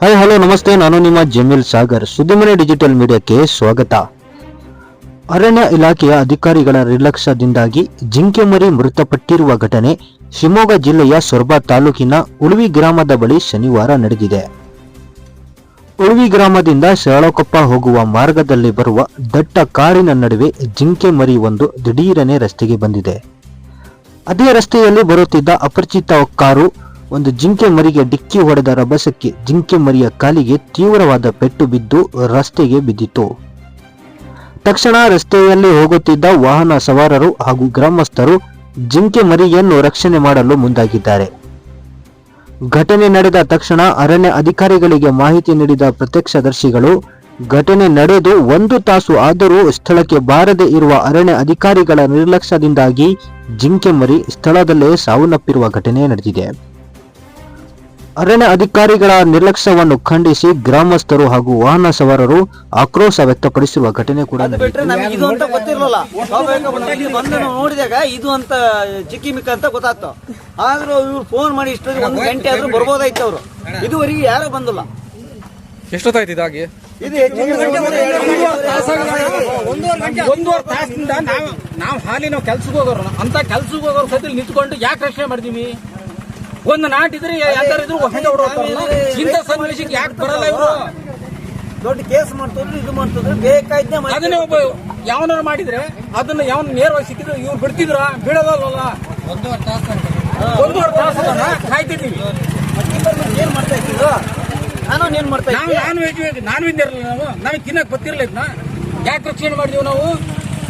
Hi hello ನಮಸ್ತೆ. ನಾನು ನಿಮ್ಮ ಜಮೀಲ್ ಸಾಗರ್. ಸುದ್ದಿಮನೆ ಡಿಜಿಟಲ್ ಮೀಡಿಯಾಕ್ಕೆ ಸ್ವಾಗತ. ಅರಣ್ಯ ಇಲಾಖೆಯ ಅಧಿಕಾರಿಗಳ ನಿರ್ಲಕ್ಷ್ಯದಿಂದಾಗಿ ಜಿಂಕೆ ಮರಿ ಮೃತಪಟ್ಟಿರುವ ಘಟನೆ ಶಿವಮೊಗ್ಗ ಜಿಲ್ಲೆಯ ಸೊರಬ ತಾಲೂಕಿನ ಉಳುವಿ ಗ್ರಾಮದ ಬಳಿ ಶನಿವಾರ ನಡೆದಿದೆ. ಉಳುವಿ ಗ್ರಾಮದಿಂದ ಶಾಳಕೊಪ್ಪ ಹೋಗುವ ಮಾರ್ಗದಲ್ಲಿ ಬರುವ ದಟ್ಟ ಕಾರಿನ ನಡುವೆ ಜಿಂಕೆ ಮರಿ ಒಂದು ದಿಢೀರನೆ ರಸ್ತೆಗೆ ಬಂದಿದೆ. ಅದೇ ರಸ್ತೆಯಲ್ಲಿ ಬರುತ್ತಿದ್ದ ಅಪರಿಚಿತ ಕಾರು ಒಂದು ಜಿಂಕೆ ಮರಿಗೆ ಡಿಕ್ಕಿ ಹೊಡೆದ ರಭಸಕ್ಕೆ ಜಿಂಕೆ ಮರಿಯ ಕಾಲಿಗೆ ತೀವ್ರವಾದ ಪೆಟ್ಟು ಬಿದ್ದು ರಸ್ತೆಗೆ ಬಿದ್ದಿತು. ತಕ್ಷಣ ರಸ್ತೆಯಲ್ಲಿ ಹೋಗುತ್ತಿದ್ದ ವಾಹನ ಸವಾರರು ಹಾಗೂ ಗ್ರಾಮಸ್ಥರು ಜಿಂಕೆ ಮರಿಯನ್ನು ರಕ್ಷಣೆ ಮಾಡಲು ಮುಂದಾಗಿದ್ದಾರೆ. ಘಟನೆ ನಡೆದ ತಕ್ಷಣ ಅರಣ್ಯ ಅಧಿಕಾರಿಗಳಿಗೆ ಮಾಹಿತಿ ನೀಡಿದ ಪ್ರತ್ಯಕ್ಷದರ್ಶಿಗಳು, ಘಟನೆ ನಡೆದು ಒಂದು ತಾಸು ಆದರೂ ಸ್ಥಳಕ್ಕೆ ಬಾರದೆ ಇರುವ ಅರಣ್ಯ ಅಧಿಕಾರಿಗಳ ನಿರ್ಲಕ್ಷ್ಯದಿಂದಾಗಿ ಜಿಂಕೆ ಮರಿ ಸ್ಥಳದಲ್ಲೇ ಸಾವನ್ನಪ್ಪಿರುವ ಘಟನೆ ನಡೆದಿದೆ. ಅರಣ್ಯ ಅಧಿಕಾರಿಗಳ ನಿರ್ಲಕ್ಷ್ಯವನ್ನು ಖಂಡಿಸಿ ಗ್ರಾಮಸ್ಥರು ಹಾಗೂ ವಾಹನ ಸವಾರರು ಆಕ್ರೋಶ ವ್ಯಕ್ತಪಡಿಸಿರುವ ಘಟನೆ ಕೂಡ ಇದು ಅಂತ ಗೊತ್ತಿರಲಿಲ್ಲ. ಬಂದು ನಾವು ನೋಡಿದಾಗ ಇದು ಅಂತ ಚಿಕ್ಕಿಮಿಕ್ಕ ಅಂತ ಗೊತ್ತಾಗ್ತು ಆದ್ರೂ ಇವ್ರು ಫೋನ್ ಮಾಡಿ ಇಷ್ಟೊತ್ತಿಗೆ ಒಂದು ಗಂಟೆ ಆದ್ರೂ ಬರ್ಬೋದಾಯ್ತು ಅವರು. ಇದುವರೆಗೆ ಯಾರು ಬಂದಿಲ್ಲ. ಎಷ್ಟೊತ್ತಾಯ್ತು ಇದಾಗಿ ಇದು ಒಂದೂವರೆ ತಾಸಿಂದ ನಾವು ನಾವು ಹಾಲಿ ನಾವು ಕೆಲ್ಸಕ್ಕೆ ಹೋಗೋರು. ಅಂತ ಕೆಲ್ಸಕ್ಕೆ ಹೋಗೋರು ಸತಿ ನಿಂತ್ಕೊಂಡು ಯಾಕೆ ರಕ್ಷಣೆ ಮಾಡ್ತೀವಿ ಒಂದು ನಾಟಿದ್ರೆ ಯಾರಿದ್ರು ಇದ್ರು ಹಂಗೆ ಹೊಡೋಗ್ತಾರಲ್ಲ. ಇಂಥ ಸನ್ನಿವೇಶಕ್ಕೆ ಯಾಕೆ ಬರಲ್ಲ ಇವರು? ದೊಡ್ಡ ಕೇಸ್ ಮಾಡ್ತಿದ್ರು ಇದು ಮಾಡ್ತಿದ್ರು ಬೇಕಾಯ್ತೇ ಅದನ್ನೇ ಒಬ್ಬ ಯಾವನಾರು ಮಾಡಿದ್ರೆ ಅದನ್ನ ಯಾವನ್ ನೇರವಾಗಿ ಸಿಕ್ಕಿದ್ರೆ ಇವ್ರು ಬಿಡ್ತಿದ್ರ? ಬಿಡೋದಲ್ಲ ಒಂದೂವರೆ ತಾಸು ಕಾಯ್ತಿದ್ದೀವಿ ಏನ್ ಮಾಡ್ತಾ ಇದ್ರು ನಾನು ಏನ್ ಮಾಡ್ತಾ ಇದ್ದೆ ನಾನ್ ವೆಜ್ ನಾನ್ ವೆಜ್ ಇರಲಿಲ್ಲ ನಾವು. ನಮಗೆ ತಿನ್ನಕ್ ಬರ್ತಿರ್ಲಿಲ್ಲ ಯಾಕೆ ರಕ್ಷಣೆ ಮಾಡಿದೀವಿ ನಾವು?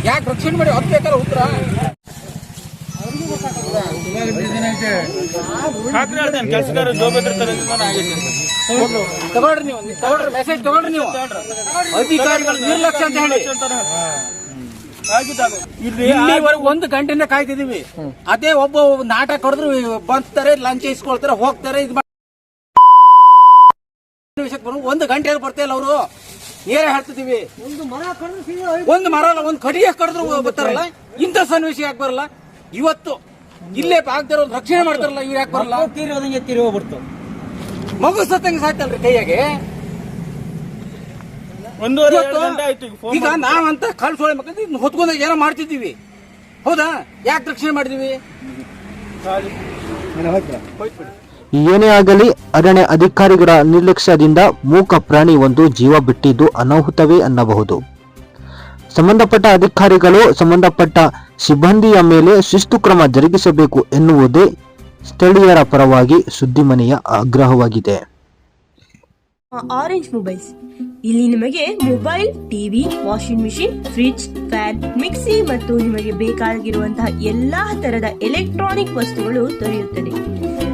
ಯಾಕೆ ರಕ್ಷಣೆ ಮಾಡಿ ಹತ್ತು ಬೇಕಾದ್ರೆ ಉತ್ತರ? ತಗೊಳ್ರಿ ನೀವು. ತಗೊಳ್ರಿ ಮೆಸೇಜ್ ತಗೊಳ್ರಿ ನೀವು. ಅಧಿಕಾರಿಗಳು ನಿರ್ಲಕ್ಷ್ಯ ಅಂತ ಹೇಳಿ. ಇಲ್ಲಿವರೆಗೆ ಒಂದು ಗಂಟೆಯಿಂದ ಕಾಯ್ತಿದೀವಿ. ಅದೇ ಒಬ್ಬ ನಾಟಕ ಹೊಡೆದ್ರು ಬರ್ತಾರೆ ಲಂಚ್ ಇಸ್ಕೊಳ್ತಾರೆ ಹೋಗ್ತಾರೆ ಇದು ಒಂದು ಗಂಟೆ ಬರ್ತಾ ಇಲ್ಲ ಅವರು. ನೇರ ಹೇಳ್ತಿದೀವಿ. ಒಂದು ಮರ ಒಂದು ಕಡಿಗೆ ಕಡಿದ್ರು ಬರ್ತಾರಲ್ಲ. ಇಂಥ ಸನ್ನಿವೇಶ ಯಾಕೆ ಬರಲ್ಲ? ಇವತ್ತು ಇಲ್ಲೇ ಆಗ್ತಾರ ರಕ್ಷಣೆ ಮಾಡ್ತಾರಲ್ಲ ಇವ್ರು ಯಾಕೆ ಬರಲ್ಲ? ತೀರೋದಂಗೆ ತೀರಿ ಹೋಗ್ಬಿಡ್ತು ಮಗು ಸತ್ತಂಗೆ ಸಾಯ್ತಲ್ರಿ ಕೈಯಾಗೆ? ಒಂದೂವರೆ ಈಗ ನಾವಂತ ಕಳ್ಸೋಳೆ ಮಕ್ಕಳು ಇದನ್ನ ಹೊತ್ಕೊಂಡಾಗ ಏನೋ ಮಾಡ್ತಿದ್ದೀವಿ. ಹೌದಾ? ಯಾಕೆ ರಕ್ಷಣೆ ಮಾಡಿದೀವಿ? ಏನೇ ಆಗಲಿ ಅರಣ್ಯ ಅಧಿಕಾರಿಗಳ ನಿರ್ಲಕ್ಷ್ಯದಿಂದ ಮೂಕ ಪ್ರಾಣಿ ಒಂದು ಜೀವ ಬಿಟ್ಟಿದ್ದು ಅನಾಹುತವೇ ಅನ್ನಬಹುದು. ಸಂಬಂಧಪಟ್ಟ ಅಧಿಕಾರಿಗಳು, ಸಂಬಂಧಪಟ್ಟ ಸಿಬ್ಬಂದಿಯ ಮೇಲೆ ಶಿಸ್ತು ಕ್ರಮ ಜರುಗಿಸಬೇಕು ಎನ್ನುವುದೇ ಸ್ಥಳೀಯರ ಪರವಾಗಿ ಸುದ್ದಿಮನೆಯ ಆಗ್ರಹವಾಗಿದೆ. ಆರೆಂಜ್ ಮೊಬೈಲ್ಸ್ ಇಲ್ಲಿ ನಿಮಗೆ mobile TV washing machine fridge fan mixie ಮತ್ತು ನಿಮಗೆ ಬೇಕಾಗಿರುವಂತಹ ಎಲ್ಲಾ ತರದ ಎಲೆಕ್ಟ್ರಾನಿಕ್ ವಸ್ತುಗಳು ದೊರೆಯುತ್ತದೆ.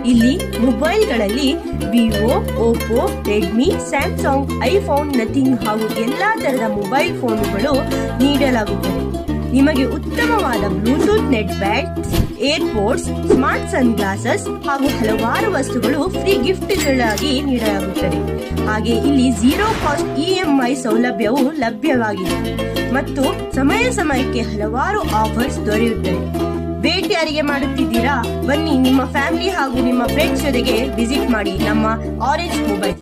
ಇಲ್ಲಿ ಮೊಬೈಲ್ಗಳಲ್ಲಿ Vivo Oppo Redmi, Samsung, iPhone, Nothing ಹಾಗೂ ಎಲ್ಲಾ ತರಹದ ಮೊಬೈಲ್ ಫೋನುಗಳು ನೀಡಲಾಗುತ್ತದೆ. ನಿಮಗೆ ಉತ್ತಮವಾದ ಬ್ಲೂಟೂತ್ ನೆಟ್ ಬ್ಯಾಗ್ ಏರ್ಪೋರ್ಟ್ಸ್, ಸ್ಮಾರ್ಟ್ ಸನ್ ಗ್ಲಾಸಸ್ ಹಾಗೂ ಹಲವಾರು ವಸ್ತುಗಳು ಫ್ರೀ ಗಿಫ್ಟ್ಗಳಾಗಿ ನೀಡಲಾಗುತ್ತದೆ. ಹಾಗೆ ಇಲ್ಲಿ ಜೀರೋ ಕಾಸ್ಟ್ ಇಎಂಐ ಸೌಲಭ್ಯವು ಲಭ್ಯವಾಗಿದೆ. ಮತ್ತು ಸಮಯ ಸಮಯಕ್ಕೆ ಹಲವಾರು ಆಫರ್ಸ್ ದೊರೆಯುತ್ತದೆ ಭೇಟಿ ಮಾಡುತ್ತಿದ್ದೀರಾ? ಬನ್ನಿ ನಿಮ್ಮ ಫ್ಯಾಮಿಲಿ ಹಾಗೂ ನಿಮ್ಮ ಫ್ರೆಂಡ್ಸ್ ಜೊತೆಗೆ ವಿಸಿಟ್ ಮಾಡಿ ನಮ್ಮ ಆರೆಂಜ್ ಮೊಬೈಲ್